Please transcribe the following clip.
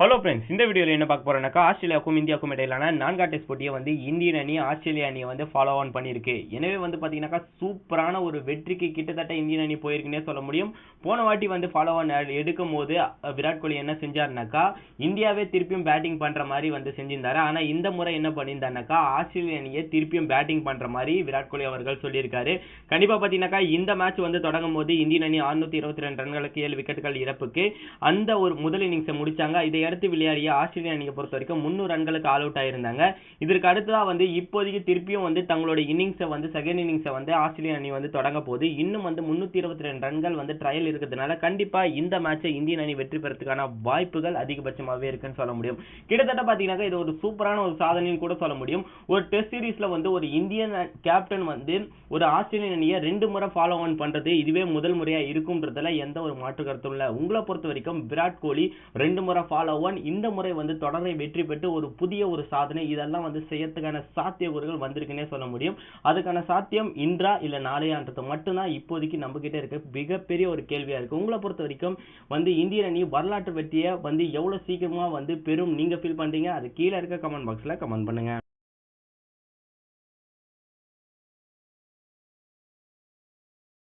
Hello friends இந்த வீடியோவில் என்ன பார்க்க போறோம்னாக்கா ஆஸ்திரேலியாவுக்கும் இந்தியாவுக்கும் இடையிலான நான்கா டெஸ்ட் போட்டியை வந்து இந்தியன் அணி ஆஸ்திரேலியா அணியை வந்து ஃபாலோ ஆன் பண்ணியிருக்கு. எனவே வந்து பார்த்தீங்கன்னாக்கா சூப்பரான ஒரு வெற்றிக்கு கிட்டத்தட்ட இந்தியன் அணி போயிருக்குன்னே சொல்ல முடியும். போன வாட்டி வந்து ஃபாலோ ஆன் எடுக்கும் போது விராட் கோலி என்ன செஞ்சார்னாக்கா இந்தியாவே திருப்பியும் பேட்டிங் பண்ணுற மாதிரி வந்து செஞ்சிருந்தாரு. ஆனால் இந்த முறை என்ன பண்ணியிருந்தாருனாக்கா ஆஸ்திரேலிய அணியை திருப்பியும் பேட்டிங் பண்ணுற மாதிரி விராட் கோலி அவர்கள் சொல்லியிருக்காரு. கண்டிப்பாக பார்த்தீங்கன்னாக்கா இந்த மேட்ச் வந்து தொடங்கும் போது இந்தியன் அணி 622 இருபத்தி ரெண்டு ரன்களுக்கு ஏழு விக்கெட்டுகள் இறப்புக்கு அந்த ஒரு முதல் இன்னிங்ஸை முடிச்சாங்க. இதை அடுத்து விளையாடிய ஆஸ்திரேலிய அணியை பொறுத்த வரைக்கும் முந்நூறு ரன்களுக்கு ஆல் அவுட் ஆயிருந்தாங்க. இதற்கு அடுத்ததா வந்து இப்போதைக்கு திருப்பியும் வந்து தங்களோட இன்னிங்ஸை வந்து செகண்ட் இன்னிங்ஸை வந்து ஆஸ்திரேலிய அணி வந்து தொடங்க போது இன்னும் வந்து முன்னூத்தி இருபத்தி ரெண்டு ரன்கள் வந்து ட்ரையல் இருக்கிறதுனால கண்டிப்பா இந்த மேட்சை இந்தியன் அணி வெற்றி பெறதுக்கான வாய்ப்புகள் அதிகபட்சமாகவே இருக்குன்னு சொல்ல முடியும். கிட்டத்தட்ட பாத்தீங்கன்னாக்கா இது ஒரு சூப்பரான ஒரு சாதனைன்னு கூட சொல்ல முடியும். ஒரு டெஸ்ட் சீரிஸ்ல வந்து ஒரு இந்தியன் கேப்டன் வந்து ஒரு ஆஸ்திரேலியன் அணியை ரெண்டு முறை ஃபாலோ ஆன் பண்றது இதுவே முதல் முறையா இருக்கும்ன்றதுல எந்த ஒரு மாற்று கருத்தும் இல்ல. உங்களை பொறுத்த வரைக்கும் விராட் கோலி ரெண்டு முறை ஃபாலோ ஒன் இந்த முறை வந்து தொடரை வெற்றி பெற்று ஒரு புதிய ஒரு சாதனை இதெல்லாம் வந்து செய்யறதுக்கான சாத்தியக்கூறுகள் வந்திருக்குன்னே சொல்ல முடியும். அதுக்கான சாத்தியம் இன்றா இல்ல நாளையான்றது மட்டும்தான் இப்போதைக்கு நம்ம கிட்ட இருக்க. மிகப்பெரிய ஒரு கேள்வியா இருக்கு. உங்களை பொறுத்த வரைக்கும் வந்து இந்தியன் அணி வரலாற்று வெற்றியை வந்து எவ்வளவு சீக்கிரமா வந்து பெரும் நீங்க ஃபீல் பண்றீங்க? அது கீழே இருக்க கமெண்ட் பாக்ஸ்ல கமெண்ட் பண்ணுங்க.